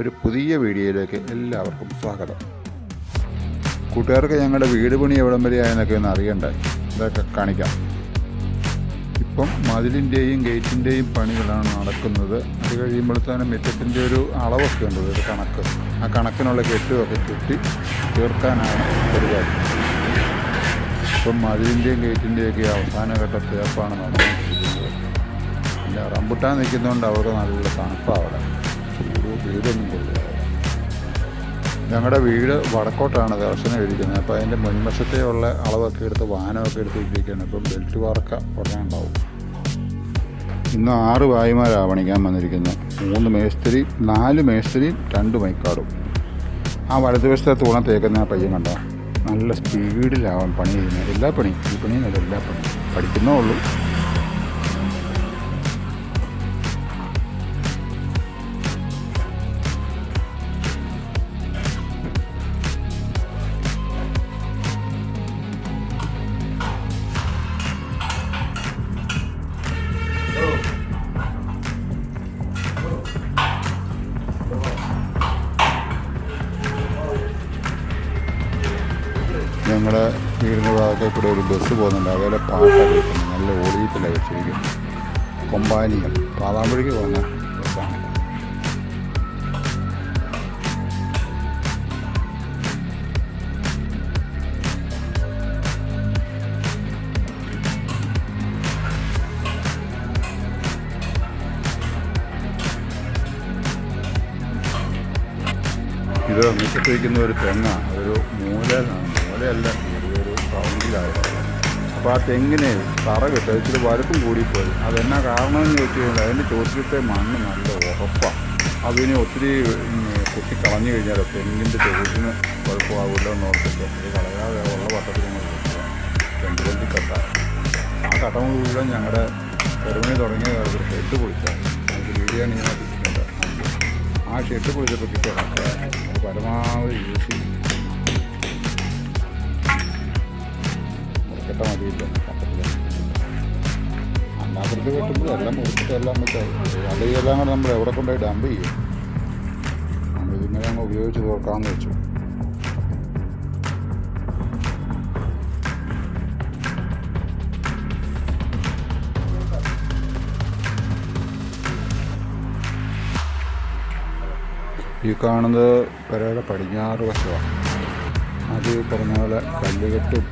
ഒരു പുതിയ വീഡിയോയിലേക്ക് എല്ലാവർക്കും സ്വാഗതം. കൂട്ടുകാർക്ക് ഞങ്ങളുടെ വീട് പണി എവിടം വരെ ആയെന്നൊക്കെ ഒന്ന് അറിയണ്ടേ? ഇതൊക്കെ കാണിക്കാം. ഇപ്പം മതിലിന്റെയും ഗേറ്റിന്റെയും പണികളാണ് നടക്കുന്നത്. അത് കഴിയുമ്പോഴത്തേനും മിറ്റത്തിന്റെ ഒരു അളവൊക്കെ ഉണ്ട്. ഒരു കണക്ക്. ആ കണക്കിനുള്ള കെട്ടുമൊക്കെ കെട്ടി തീർക്കാനാണ് പരിപാടി. ഇപ്പം മതിലിന്റെയും ഗേറ്റിന്റെയൊക്കെ അവസാന ഘട്ട തേപ്പാണ് നടന്നുകൊണ്ടിരിക്കുന്നത്. പിന്നെ റംബുട്ടാൻ നിൽക്കുന്നതുകൊണ്ട് അവർക്ക് നല്ല തണുപ്പാണ് അവിടെ. ചൂട് വീടൊന്നും കൊള്ളില്ല ഞങ്ങളുടെ വീട് വടക്കോട്ടാണ് ദർശനം ഇരിക്കുന്നത് അപ്പോൾ അതിന്റെ മുൻവശത്തെ ഉള്ള അളവൊക്കെ എടുത്ത് വാനമൊക്കെ എടുത്ത് ഇരിക്കുകയാണ് ഇപ്പം ബെൽറ്റ് വാർക്ക ഉടനെ ഉണ്ടാവും. ഇന്ന് ആറ് വായുമാരാവണിക്കാൻ പണിക്കാൻ വന്നിരിക്കുന്നത് മൂന്ന് മേസ്തിരി നാല് മേസ്തിരി രണ്ട് മൈക്കാടും. ആ വലതുവശത്തെ തൂണ തേക്കുന്ന ആ പയ്യൻ കണ്ടോ? നല്ല സ്പീഡിലാവാൻ പണി ചെയ്യുന്നത് എല്ലാ പണിയും. ഈ പണിയും എല്ലാ പണിയും. പഠിക്കുന്നേ ഉള്ളൂ. ഞങ്ങളുടെ വീടിന്റെ ഭാഗത്തേക്ക് കൂടെ ഒരു ബസ് പോകുന്നുണ്ട്. അതുപോലെ പാട്ടൊക്കെ നല്ല ഓടിയത്തിലാണ് വെച്ചിരിക്കുന്നത് കൊമ്പാനിയം പാതാമ്പഴിക്ക് പോകുന്ന ബസ്സാണ്. ഇത് മുറ്റത്ത് ഒരു തെങ്ങാണ് ഒരു മൂലയിലാണ് മൂലയല്ല ഒരു റൗണ്ടിലായത് അപ്പോൾ ആ തെങ്ങിന് തറ കിട്ടുക ഇച്ചിരി വലുപ്പം കൂടിപ്പോയി. അതെന്നാ കാരണമെന്ന് ചോദിച്ചു കഴിഞ്ഞാൽ അതിന്റെ ചോദ്യത്തെ മണ്ണ് നല്ല ഉറപ്പാണ് അതിനെ ഒത്തിരി കുത്തി കളഞ്ഞു കഴിഞ്ഞാൽ തെങ്ങിന്റെ ചോദ്യത്തിന് കുഴപ്പമാവില്ല എന്ന് ഓർത്തിട്ട്. ഇത് കളയാതെ ഉള്ള വട്ടത്തിൽ നമ്മൾ രണ്ട് കൊണ്ടി കട്ട ആ കട്ട മുഴുവൻ ഞങ്ങളുടെ പെരുമണി തുടങ്ങിയ ഒരു ഷെഡ് പൊളിച്ചാൽ നമുക്ക് വീഡിയോ ഞാൻ ആ ഷെഡ് പൊളിച്ചപ്പോൾ കിട്ടിയ പരമാവധി യൂസ് ചെയ്യും മുറിക്കട്ട മതിയില്ല. പക്കത്തിൽ അല്ലാത്തത് കെട്ടുമ്പോൾ എല്ലാം മുറിച്ചിട്ട് എല്ലാം വെച്ചാൽ അല്ലെങ്കിൽ എല്ലാം കൂടെ നമ്മൾ എവിടെ കൊണ്ടുപോയി ഡംപ് ചെയ്യും? നമ്മൾ ഇതിങ്ങനെ അങ്ങ് ഉപയോഗിച്ച് തീർക്കാമെന്ന് വെച്ചു. ഈ കാണുന്നത് പെരയുടെ പടിഞ്ഞാറ് വശമാണ് അത് പറഞ്ഞ പോലെ കല്ലുകെട്ടും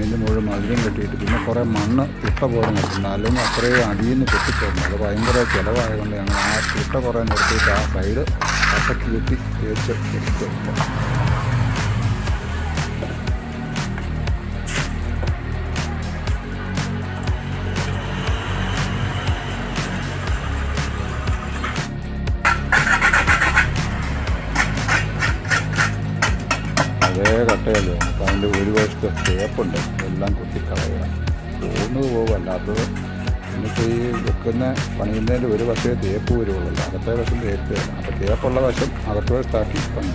അതിന്റെ മുഴുവൻ മധുരം കെട്ടിയിട്ട് പിന്നെ കുറേ മണ്ണ് ഇട്ട പോലെ നിൽക്കുന്നത് അല്ലെങ്കിൽ അത്രയും അടിയിൽ നിന്ന് കെട്ടിപ്പോകുന്നു അത് ഭയങ്കര ചിലവായതുകൊണ്ട് ഞങ്ങൾ ആ ഇട്ട കുറേ നിർത്തിയിട്ട് ആ സൈഡ് കട്ടക്ക് കെട്ടി തേച്ച് എടുത്ത്. അതേ കട്ടയല്ലേ? അപ്പോൾ അതിന്റെ ഒരു വശത്ത് തേപ്പുണ്ട് എല്ലാം കുത്തിക്കളയുക. പോകുന്നത് പോകും. എന്നിട്ട് ഈ വെക്കുന്ന പണിയുന്നതിന്റെ ഒരു വശമേ തേപ്പ് വരുള്ളൂ. അകത്തെ വശം തേപ്പ് അപ്പോൾ തേപ്പുള്ള വശം അകത്ത് വശത്താക്കി പണി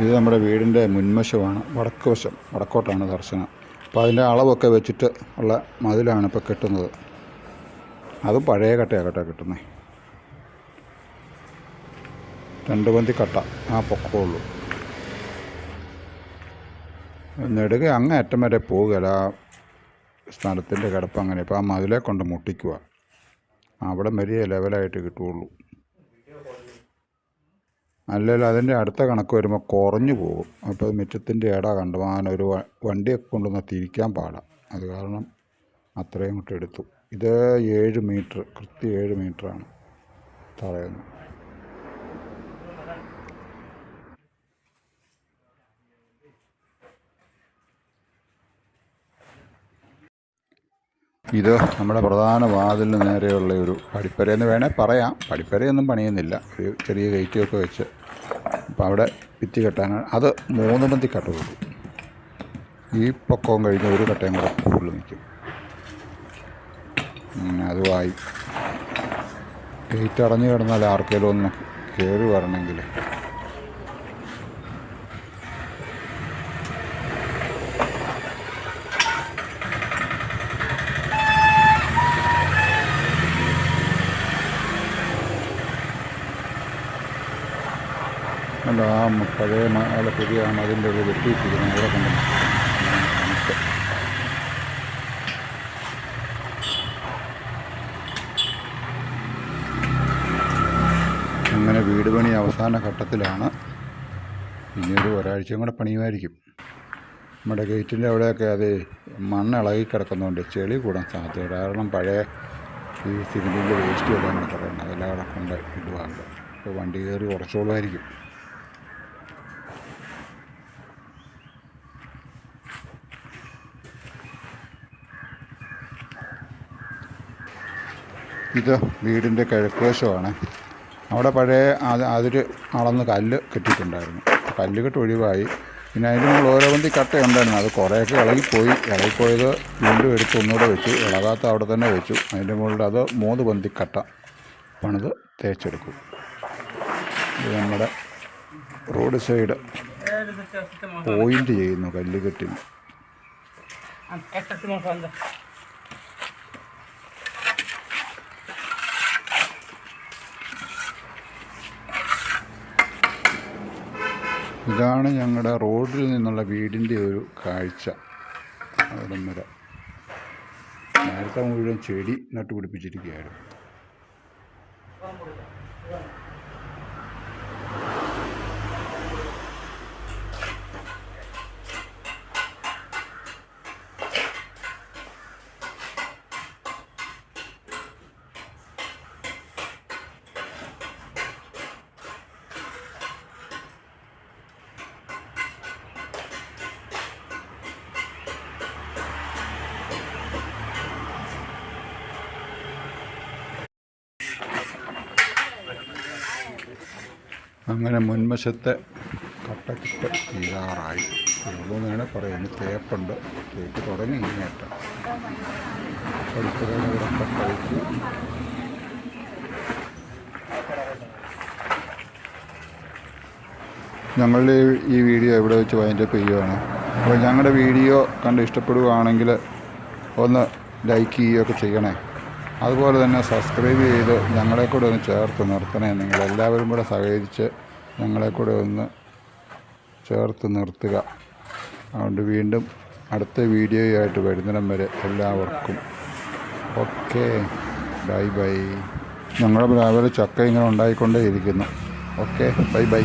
ഇത് നമ്മുടെ വീടിന്റെ മുൻവശമാണ് വടക്ക് വശം വടക്കോട്ടാണ് ദർശനം. അപ്പോൾ അതിന്റെ അളവൊക്കെ വെച്ചിട്ട് ഉള്ള മതിലാണ് ഇപ്പോൾ കെട്ടുന്നത്. അത് പഴയ കട്ടയാണ് കട്ട കിട്ടുന്നത്. രണ്ട് പന്തി കട്ട ആ പൊക്കമുള്ളൂ. നെടുക അങ്ങ് അറ്റം വരെ പോകുകയില്ല ആ സ്ഥലത്തിന്റെ കിടപ്പ് അങ്ങനെ ഇപ്പോൾ ആ മതിലെ കൊണ്ട് മുട്ടിക്കുക. അവിടെ വരെ ലെവലായിട്ട് കിട്ടുകയുള്ളൂ. അല്ലെങ്കിൽ അതിന്റെ അടുത്ത കണക്ക് വരുമ്പോൾ കുറഞ്ഞു പോകും. അപ്പോൾ മിറ്റത്തിന്റെ ഇട കണ്ടുമാൻ ഒരു വണ്ടിയൊക്കെ കൊണ്ടുവന്ന് തിരിക്കാൻ പാടാം. അത് കാരണം അത്രയും ഇങ്ങോട്ട് എടുത്തു. ഇത് ഏഴ് മീറ്റർ കൃത്യം ഏഴ് മീറ്ററാണ് തറയുന്നത് ഇത് നമ്മുടെ പ്രധാന വാതിലിന് നേരെയുള്ള ഒരു പടിപ്പരയെന്ന് വേണേൽ പറയാം. പടിപ്പരയൊന്നും പണിയുന്നില്ല. ഒരു ചെറിയ ഗേറ്റൊക്കെ വെച്ച് അപ്പോൾ അവിടെ വിറ്റ് കെട്ടാനാണ്. അത് മൂന്ന് മന്തി കട്ട കൊടുക്കും ഈ പൊക്കവും കഴിഞ്ഞ് ഒരു കട്ടയും കൂടെ കൂടുതൽ നിൽക്കും. അതുമായി ഗേറ്റ് അടഞ്ഞു കിടന്നാൽ ആർക്കെങ്കിലും ഒന്ന് കയറി വരണമെങ്കിൽ അല്ല ആ പഴയ മല പുതിയ ഒരു വെട്ടിയിട്ടിരിക്കുന്നു അവിടെ കൊണ്ട് അങ്ങനെ വീട് പണി അവസാന ഘട്ടത്തിലാണ്. ഇനിയൊരു ഒരാഴ്ചയും കൂടെ പണിയുമായിരിക്കും. നമ്മുടെ ഗേറ്റിന്റെ അവിടെയൊക്കെ അത് മണ്ണ് ഇളകി കിടക്കുന്നതുകൊണ്ട് ചെളി കൂടാൻ സാധ്യത കാരണം പഴയ ഈ സിമെന്റിന്റെ വേസ്റ്റ് എല്ലാം കൂടെ പറയുന്നത്. അതെല്ലാം അവിടെ കൊണ്ട് ഇടുവാണ്ട് അപ്പോൾ വണ്ടി കയറി കുറച്ചോളുമായിരിക്കും ഇത് വീടിന്റെ കിഴക്കുവശമാണ്. അവിടെ പഴയ അത് അതിൽ അളന്ന് കല്ല് കെട്ടിയിട്ടുണ്ടായിരുന്നു. കല്ല് കെട്ട് ഒഴിവായി. പിന്നെ അതിന്റെ മുകളിൽ ഓരോ ബന്തി കട്ട ഉണ്ടായിരുന്നു അത് കുറേയൊക്കെ ഇളകിപ്പോയി. ഇളകിപ്പോയത് വീണ്ടും എടുത്ത് ഒന്നുകൂടെ വെച്ചു. ഇളകാത്ത അവിടെ തന്നെ വെച്ചു. അതിന്റെ മുകളിൽ അത് മൂന്ന് പന്തി കട്ട പണിത് തേച്ചെടുക്കും. ഇത് നമ്മുടെ റോഡ് സൈഡ് പോയിന്റ് ചെയ്യുന്നു കല്ല് ഇതാണ് ഞങ്ങളുടെ റോഡിൽ നിന്നുള്ള വീടിന്റെ ഒരു കാഴ്ച. അവിടെ വരെ നേരത്തെ മുഴുവൻ ചെടി നട്ടുപിടിപ്പിച്ചിരിക്കുകയായിരുന്നു അങ്ങനെ മുൻവശത്തെ കട്ടക്കിട്ട് തീരാറായി ഉള്ളൂന്നാണ് പറയുന്നത്. തേപ്പുണ്ട്. തേപ്പ് തുടങ്ങി ഇങ്ങേറ്റം ഞങ്ങളുടെ ഈ- വീഡിയോ എവിടെ വെച്ച് വൈൻഡപ്പ് ചെയ്യുകയാണ് അപ്പോൾ ഞങ്ങളുടെ വീഡിയോ കണ്ട് ഇഷ്ടപ്പെടുകയാണെങ്കിൽ ഒന്ന് ലൈക്ക് ചെയ്യുകയൊക്കെ ചെയ്യണേ. അതുപോലെ തന്നെ സബ്സ്ക്രൈബ് ചെയ്ത് ഞങ്ങളെ കൂടെ ഒന്ന് ചേർത്ത് നിർത്തണേ. നിങ്ങൾ എല്ലാവരും കൂടെ സഹകരിച്ച് ഞങ്ങളെ കൂടെ ഒന്ന് ചേർത്ത് നിർത്തുക. അതുകൊണ്ട് വീണ്ടും അടുത്ത വീഡിയോയായിട്ട് വരുന്നിടം വരെ എല്ലാവർക്കും ഓക്കെ. Bye bye. ഞങ്ങളുടെ രാവിലെ ചക്ക ഇങ്ങനെ ഉണ്ടായിക്കൊണ്ടേ ഇരിക്കുന്നു ഓക്കെ ബൈ ബൈ.